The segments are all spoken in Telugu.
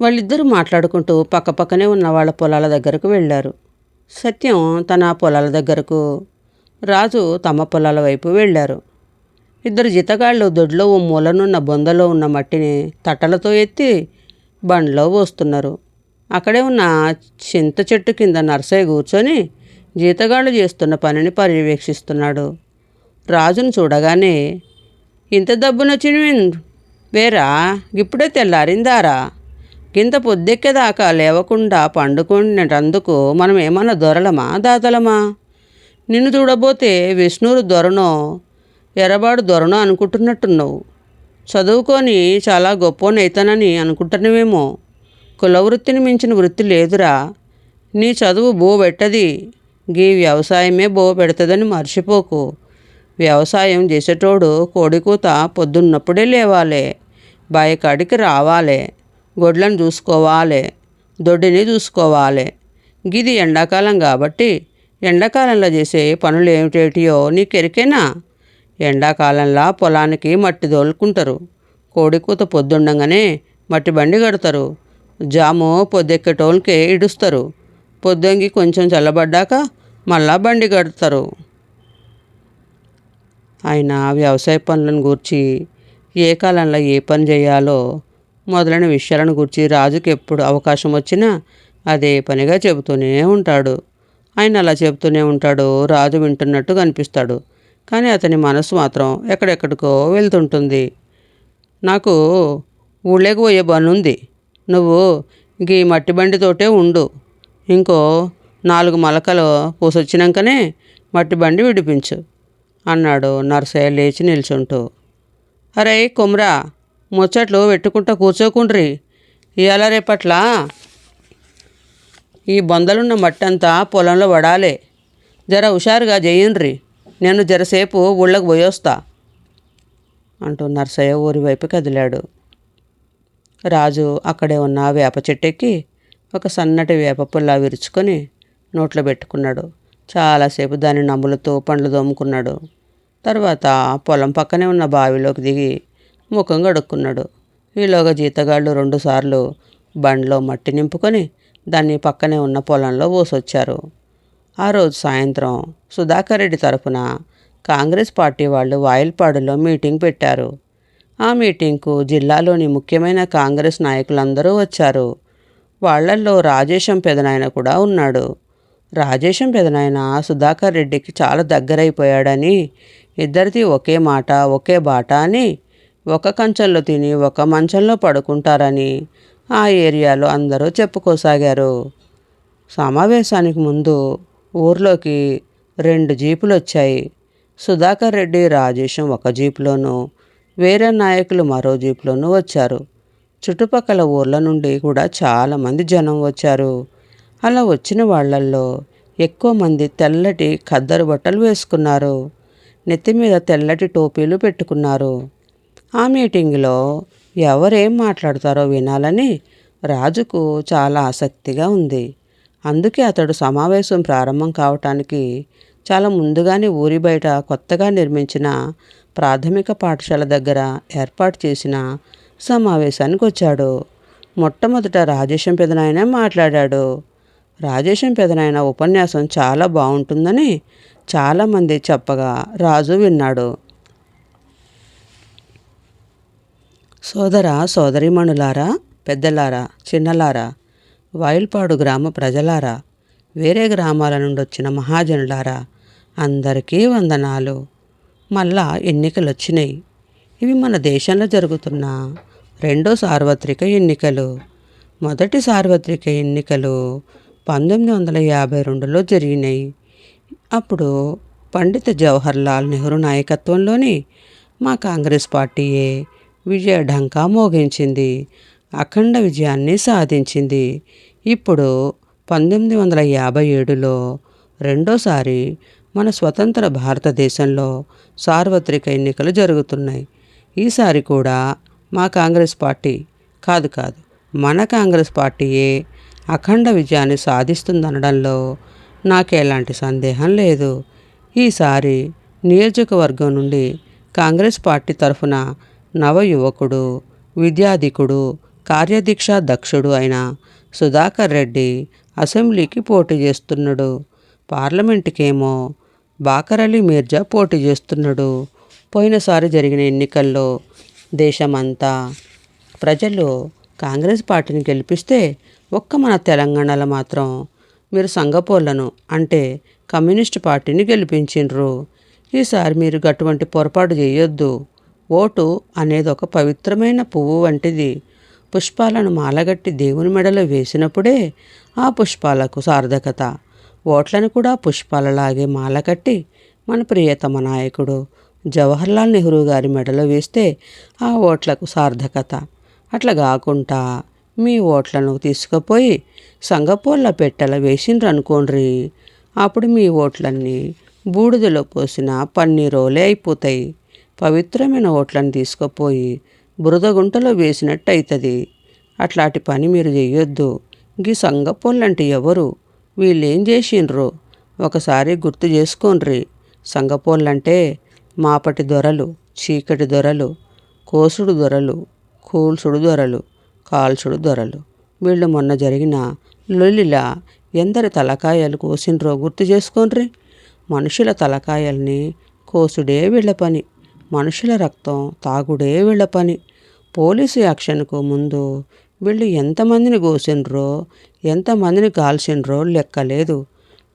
వాళ్ళిద్దరూ మాట్లాడుకుంటూ పక్కపక్కనే ఉన్న వాళ్ళ పొలాల దగ్గరకు వెళ్ళారు. సత్యం తన పొలాల దగ్గరకు రాజు తమ పొలాల వైపు వెళ్ళారు. ఇద్దరు జీతగాళ్ళు దొడ్లో ఓ మూలనున్న బొందలో ఉన్న మట్టిని తట్టలతో ఎత్తి బండ్లో పోస్తున్నారు. అక్కడే ఉన్న చింత చెట్టు కింద నర్సయ్య కూర్చొని జీతగాళ్ళు చేస్తున్న పనిని పర్యవేక్షిస్తున్నాడు. రాజును చూడగానే ఇంత దబ్బునొచ్చిన వేరా? ఇప్పుడే తెల్లారిందారా? కింద పొద్దెక్కేదాకా లేవకుండా పండుకునేటందుకు మనం ఏమన్నా దొరలమా దాతలమా? నిన్ను చూడబోతే విష్ణురు దొరనో ఎర్రబాడు దొరనో అనుకుంటున్నట్టున్నావు. చదువుకొని చాలా గొప్పోనైతానని అనుకుంటున్నావేమో. కులవృత్తిని మించిన వృత్తి లేదురా. నీ చదువు బో పెట్టది. గీ వ్యవసాయమే బో పెడుతుందని మర్చిపోకు. వ్యవసాయం చేసేటోడు కోడికూత పొద్దున్నప్పుడే లేవాలే. బాయకాడికి రావాలే. గొడ్లను చూసుకోవాలి దొడ్డిని చూసుకోవాలి. గిది ఎండాకాలం కాబట్టి ఎండాకాలంలో చేసే పనులు ఏమిటేటియో నీకెరికేనా? ఎండాకాలంలో పొలానికి మట్టి తోలుకుంటారు. కోడికూత పొద్దుండగానే మట్టి బండి కడతారు. జాము పొద్దెక్కేటోళ్ళకే ఇడుస్తారు. పొద్దుంగి కొంచెం చల్లబడ్డాక మళ్ళా బండి కడతారు. ఆయన వ్యవసాయ పనులను గూర్చి ఏ కాలంలో ఏ పని చేయాలో మొదలైన విషయాలను గురించి రాజుకి ఎప్పుడు అవకాశం వచ్చినా అదే పనిగా చెబుతూనే ఉంటాడు. ఆయన అలా చెబుతూనే ఉంటాడు. రాజు వింటున్నట్టు కనిపిస్తాడు. కానీ అతని మనసు మాత్రం ఎక్కడెక్కడికో వెళ్తుంటుంది. నాకు ఊళ్ళోకి పోయే పని ఉంది నువ్వు ఈ మట్టి బండితోటే ఉండు. ఇంకో నాలుగు మలకలు పూసొచ్చినాకనే మట్టి బండి విడిపించు అన్నాడు నర్సయ్య లేచి నిల్చుంటూ. అరే కుమ్రా ముచ్చట్లు పెట్టుకుంటూ కూర్చోకుండ్రి. ఇవాళ రేపట్లా? ఈ బొందలున్న మట్టంతా పొలంలో పడాలే. జర హుషారుగా చేయండ్రి నేను జరసేపు ఊళ్ళకు పోయొస్తా అంటూ నర్సయ్య ఊరి వైపు కదిలాడు. రాజు అక్కడే ఉన్న వేప చెట్టెక్కి ఒక సన్నటి వేప పుల్ల విరుచుకొని నోట్లో పెట్టుకున్నాడు. చాలాసేపు దాన్ని నమ్ములతో పండ్లు దోముకున్నాడు. తర్వాత పొలం పక్కనే ఉన్న బావిలోకి దిగి ముఖం కడుక్కున్నాడు ఈలోగా జీతగాళ్ళు రెండుసార్లు బండ్లో మట్టి నింపుకొని దాన్ని పక్కనే ఉన్న పొలంలో పోసొచ్చారు. ఆ రోజు సాయంత్రం సుధాకర్ రెడ్డి తరఫున కాంగ్రెస్ పార్టీ వాళ్ళు వాయిల్పాడులో మీటింగ్ పెట్టారు. ఆ మీటింగ్కు జిల్లాలోని ముఖ్యమైన కాంగ్రెస్ నాయకులందరూ వచ్చారు. వాళ్ళల్లో రాజేశం పెదనాయన కూడా ఉన్నాడు. రాజేశం పెదనాయన సుధాకర్ రెడ్డికి చాలా దగ్గరైపోయాడని ఇద్దరిది ఒకే మాట ఒకే బాట అని ఒక కంచంలో తిని ఒక మంచంలో పడుకుంటారని ఆ ఏరియాలో అందరూ చెప్పుకోసాగారు. సమావేశానికి ముందు ఊర్లోకి రెండు జీపులు వచ్చాయి సుధాకర్ రెడ్డి రాజేశం ఒక జీపులోనూ వేరే నాయకులు మరో జీపులోనూ వచ్చారు. చుట్టుపక్కల ఊర్ల నుండి కూడా చాలామంది జనం వచ్చారు. అలా వచ్చిన వాళ్ళల్లో ఎక్కువ మంది తెల్లటి ఖద్దరు బట్టలు వేసుకున్నారు. నెత్తి మీద తెల్లటి టోపీలు పెట్టుకున్నారు. ఆ మీటింగ్లో ఎవరేం మాట్లాడతారో వినాలని రాజుకు చాలా ఆసక్తిగా ఉంది. అందుకే అతడు సమావేశం ప్రారంభం కావటానికి చాలా ముందుగానే ఊరి బయట కొత్తగా నిర్మించిన ప్రాథమిక పాఠశాల దగ్గర ఏర్పాటు చేసిన సమావేశానికి వచ్చాడు. మొట్టమొదట రాజేశం పెదనాయన మాట్లాడాడు. రాజేశం పెదనాయన ఉపన్యాసం చాలా బాగుంటుందని చాలామంది చెప్పగా రాజు విన్నాడు. సోదర సోదరిమణులారా పెద్దలారా చిన్నలారా వాయిల్పాడు గ్రామ ప్రజలారా వేరే గ్రామాల నుండి వచ్చిన మహాజనులారా అందరికీ వందనాలు. మళ్ళా ఎన్నికలు వచ్చినాయి ఇవి మన దేశంలో జరుగుతున్న రెండో సార్వత్రిక ఎన్నికలు. మొదటి సార్వత్రిక ఎన్నికలు పంతొమ్మిది వందల యాభై రెండులో జరిగినాయి అప్పుడు పండిత జవహర్లాల్ నెహ్రూ నాయకత్వంలోని మా కాంగ్రెస్ పార్టీయే విజయ ఢంకా మోగించింది. అఖండ విజయాన్ని సాధించింది. ఇప్పుడు పంతొమ్మిది వందల యాభై ఏడులో రెండోసారి మన స్వతంత్ర భారతదేశంలో సార్వత్రిక ఎన్నికలు జరుగుతున్నాయి. ఈసారి కూడా మా కాంగ్రెస్ పార్టీ కాదు కాదు మన కాంగ్రెస్ పార్టీయే అఖండ విజయాన్ని సాధిస్తుందనడంలో నాకెలాంటి సందేహం లేదు. ఈసారి నియోజకవర్గం నుండి కాంగ్రెస్ పార్టీ తరఫున నవయువకుడు విద్యాధికుడు కార్యదీక్ష దక్షుడు అయిన సుధాకర్ రెడ్డి అసెంబ్లీకి పోటీ చేస్తున్నాడు. పార్లమెంటుకేమో బాకరలి మీర్జా పోటీ చేస్తున్నాడు. పోయినసారి జరిగిన ఎన్నికల్లో దేశమంతా ప్రజలు కాంగ్రెస్ పార్టీని గెలిపిస్తే ఒక్క మన తెలంగాణలో మాత్రం మీరు సంఘపోళ్ళను అంటే కమ్యూనిస్ట్ పార్టీని గెలిపించిండ్రు. ఈసారి మీరు అటువంటి పొరపాటు చేయొద్దు. ఓటు అనేది ఒక పవిత్రమైన పువ్వు వంటిది. పుష్పాలను మాలగట్టి దేవుని మెడలో వేసినప్పుడే ఆ పుష్పాలకు సార్థకత. ఓట్లను కూడా పుష్పాలలాగే మాలకట్టి మన ప్రియతమ నాయకుడు జవహర్లాల్ నెహ్రూ గారి మెడలో వేస్తే ఆ ఓట్లకు సార్థకత. అట్లా కాకుండా మీ ఓట్లను తీసుకుపోయి సంగపోళ్ళ పెట్టెల వేసిండ్రు అనుకోండ్రి అప్పుడు మీ ఓట్లన్నీ బూడిదలో పోసిన పన్నీరోలే అయిపోతాయి. పవిత్రమైన ఓట్లను తీసుకుపోయి బురద గుంటలో వేసినట్టు అవుతుంది అట్లాంటి పని మీరు చేయొద్దు గీ సంగపోళ్ళంటే ఎవరు? వీళ్ళేం చేసిండ్రు ఒకసారి గుర్తు చేసుకోండ్రి సంగపోళ్ళంటే మాపటి దొరలు చీకటి దొరలు కోసుడు దొరలు కూల్సుడు దొరలు కాల్చుడు దొరలు. వీళ్ళు మొన్న జరిగిన లొల్లిలా ఎందరి తలకాయలు కోసిండ్రో గుర్తు చేసుకోండ్రి మనుషుల తలకాయల్ని కోసుడే వీళ్ళ పని. మనుషుల రక్తం తాగుడే వీళ్ళ పని. పోలీసు యాక్షన్కు ముందు వీళ్ళు ఎంతమందిని కోసిండ్రో ఎంతమందిని కాల్చిండ్రో లెక్కలేదు.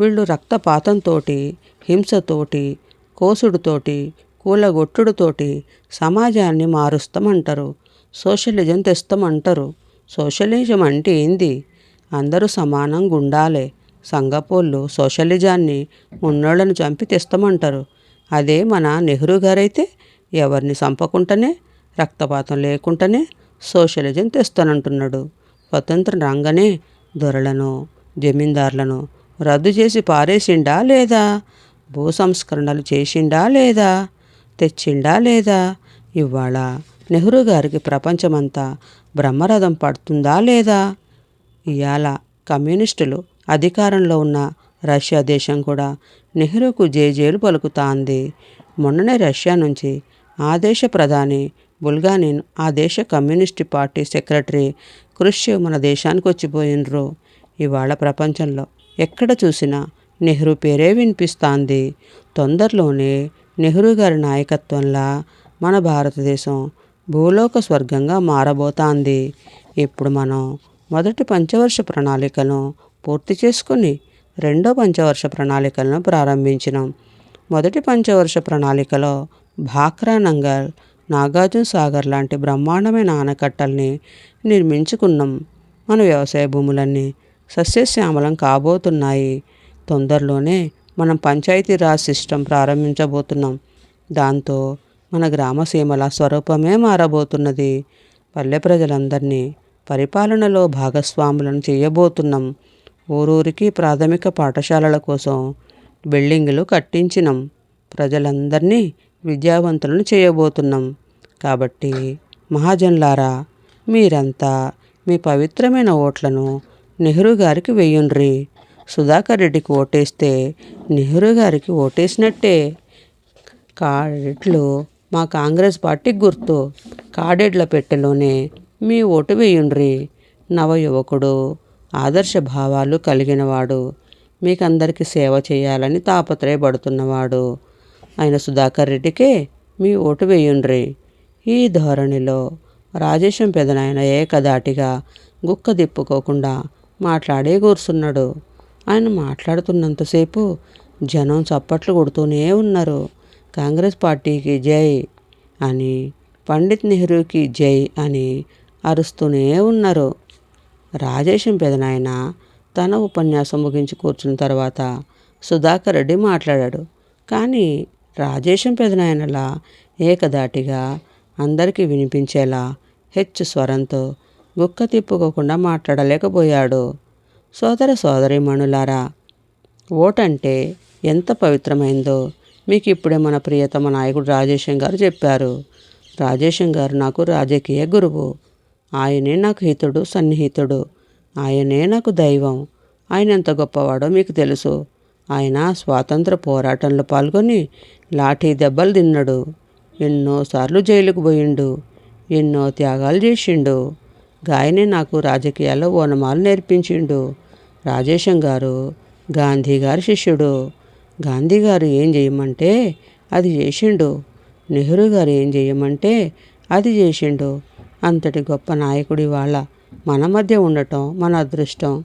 వీళ్ళు రక్తపాతంతోటి హింసతోటి కోసుడుతోటి కూలగొట్టుడుతోటి సమాజాన్ని మారుస్తామంటారు. సోషలిజం తెస్తామంటారు. సోషలిజం అంటే ఏంది? అందరూ సమానంగా ఉండాలి సంగపోళ్ళు సోషలిజాన్ని ఉన్నోళ్ళని చంపి తెస్తామంటారు. అదే మన నెహ్రూ గారైతే ఎవరిని చంపకుండానే రక్తపాతం లేకుండానే సోషలిజం తెస్తానంటున్నాడు. స్వతంత్రం రాగానే దొరలను జమీందారులను రద్దు చేసి పారేసిండా లేదా? భూ సంస్కరణలు చేసిండా లేదా? తెచ్చిండా లేదా? ఇవాళ నెహ్రూ గారికి ప్రపంచమంతా బ్రహ్మరథం పడుతుందా లేదా? ఇవాళ కమ్యూనిస్టులు అధికారంలో ఉన్న రష్యా దేశం కూడా నెహ్రూకు జేజేలు పలుకుతాంది. మొన్ననే రష్యా నుంచి ఆ దేశ ప్రధాని బుల్గానిన్ ఆ దేశ కమ్యూనిస్ట్ పార్టీ సెక్రటరీ క్రుష్చేవ్ మన దేశానికి వచ్చిపోయినరు. ఇవాళ ప్రపంచంలో ఎక్కడ చూసినా నెహ్రూ పేరే వినిపిస్తాంది. తొందరలోనే నెహ్రూ గారి నాయకత్వంలా మన భారతదేశం భూలోక స్వర్గంగా మారబోతాంది. ఇప్పుడు మనం మొదటి పంచవర్ష ప్రణాళికను పూర్తి చేసుకుని రెండో పంచవర్ష ప్రణాళికలను ప్రారంభించినాం. మొదటి పంచవర్ష ప్రణాళికలో భాక్రా నంగల్ నాగార్జున సాగర్ లాంటి బ్రహ్మాండమైన ఆనకట్టల్ని నిర్మించుకున్నాం. మన వ్యవసాయ భూములన్నీ సస్యశ్యామలం కాబోతున్నాయి. తొందరలోనే మనం పంచాయతీరాజ్ సిస్టమ్ ప్రారంభించబోతున్నాం. దాంతో మన గ్రామసీమల స్వరూపమే మారబోతున్నది. పల్లె ప్రజలందరినీ పరిపాలనలో భాగస్వాములను చేయబోతున్నాం. ఊరూరికి ప్రాథమిక పాఠశాలల కోసం బిల్డింగులు కట్టించినాం. ప్రజలందరినీ విద్యావంతులను చేయబోతున్నాం. కాబట్టి మహాజన్లారా మీరంతా మీ పవిత్రమైన ఓట్లను నెహ్రూ గారికి వెయ్యుండ్రి సుధాకర్ రెడ్డికి ఓటేస్తే నెహ్రూ గారికి ఓటేసినట్టే. కాడెడ్లు మా కాంగ్రెస్ పార్టీ గుర్తు. కాడెడ్ల పెట్టెలోనే మీ ఓటు వేయుండ్రి. నవయువకుడు ఆదర్శ భావాలు కలిగినవాడు. మీకందరికీ సేవ చేయాలని తాపత్రయపడుతున్నవాడు. ఆయన సుధాకర్ రెడ్డికే మీ ఓటు వేయుండ్రి. ఈ ధోరణిలో రాజేశం పెదనాయన ఏకధాటిగా గుక్క దిప్పుకోకుండా మాట్లాడే కూర్చున్నాడు. ఆయన మాట్లాడుతున్నంతసేపు జనం చప్పట్లు కొడుతూనే ఉన్నారు. కాంగ్రెస్ పార్టీకి జై అని పండిత్ నెహ్రూకి జై అని అరుస్తూనే ఉన్నారు. రాజేశం పెదనాయన తన ఉపన్యాసం ముగించి కూర్చున్న తర్వాత సుధాకర్ రెడ్డి మాట్లాడాడు. కానీ రాజేశం పెదనాయనలా ఏకదాటిగా అందరికీ వినిపించేలా హెచ్చు స్వరంతో గుక్క తిప్పుకోకుండా మాట్లాడలేకపోయాడు. సోదర సోదరీమణులారా ఓటంటే ఎంత పవిత్రమైందో మీకు ఇప్పుడే మన ప్రియతమ నాయకుడు రాజేశం గారు చెప్పారు. రాజేశం గారు నాకు రాజకీయ గురువు. ఆయనే నాకు హితుడు సన్నిహితుడు. ఆయనే నాకు దైవం. ఆయన ఎంత గొప్పవాడో మీకు తెలుసు. ఆయన స్వాతంత్ర పోరాటంలో పాల్గొని లాఠీ దెబ్బలు తిన్నాడు. ఎన్నోసార్లు జైలుకు పోయిండు. ఎన్నో త్యాగాలు చేసిండు. గాయనే నాకు రాజకీయాల్లో ఓనమాలు నేర్పించిండు. రాజేశం గారు గాంధీ గారి శిష్యుడు. గాంధీ గారు ఏం చేయమంటే అది చేసిండు. నెహ్రూ గారు ఏం చేయమంటే అది చేసిండు. అంతటి గొప్ప నాయకుడి వాళ్ళ మన మధ్య ఉండటం మన అదృష్టం.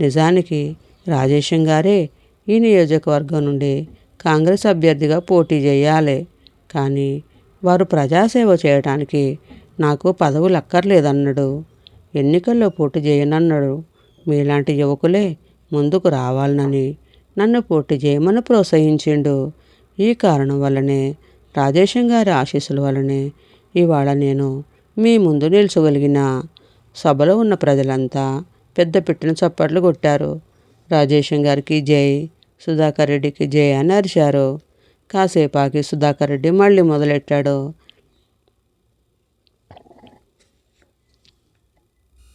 నిజానికి రాజేశం గారే ఈ నియోజకవర్గం నుండి కాంగ్రెస్ అభ్యర్థిగా పోటీ చేయాలి. కానీ వారు ప్రజాసేవ చేయడానికి నాకు పదవులు అక్కర్లేదన్నాడు. ఎన్నికల్లో పోటీ చేయనన్నాడు. మీలాంటి యువకులే ముందుకు రావాలనని నన్ను పోటీ చేయమని ప్రోత్సహించిండు. ఈ కారణం వల్లనే రాజేశం గారి ఆశీస్సుల వల్లనే ఇవాళ నేను మీ ముందు నిల్చోగలిగిన సభలో ఉన్న ప్రజలంతా పెద్ద పెట్టిన చప్పట్లు కొట్టారు. రాజేశం గారికి జై సుధాకర్ రెడ్డికి జై అని అరిచారు. కాసేపాకి సుధాకర్ రెడ్డి మళ్ళీ మొదలెట్టాడు.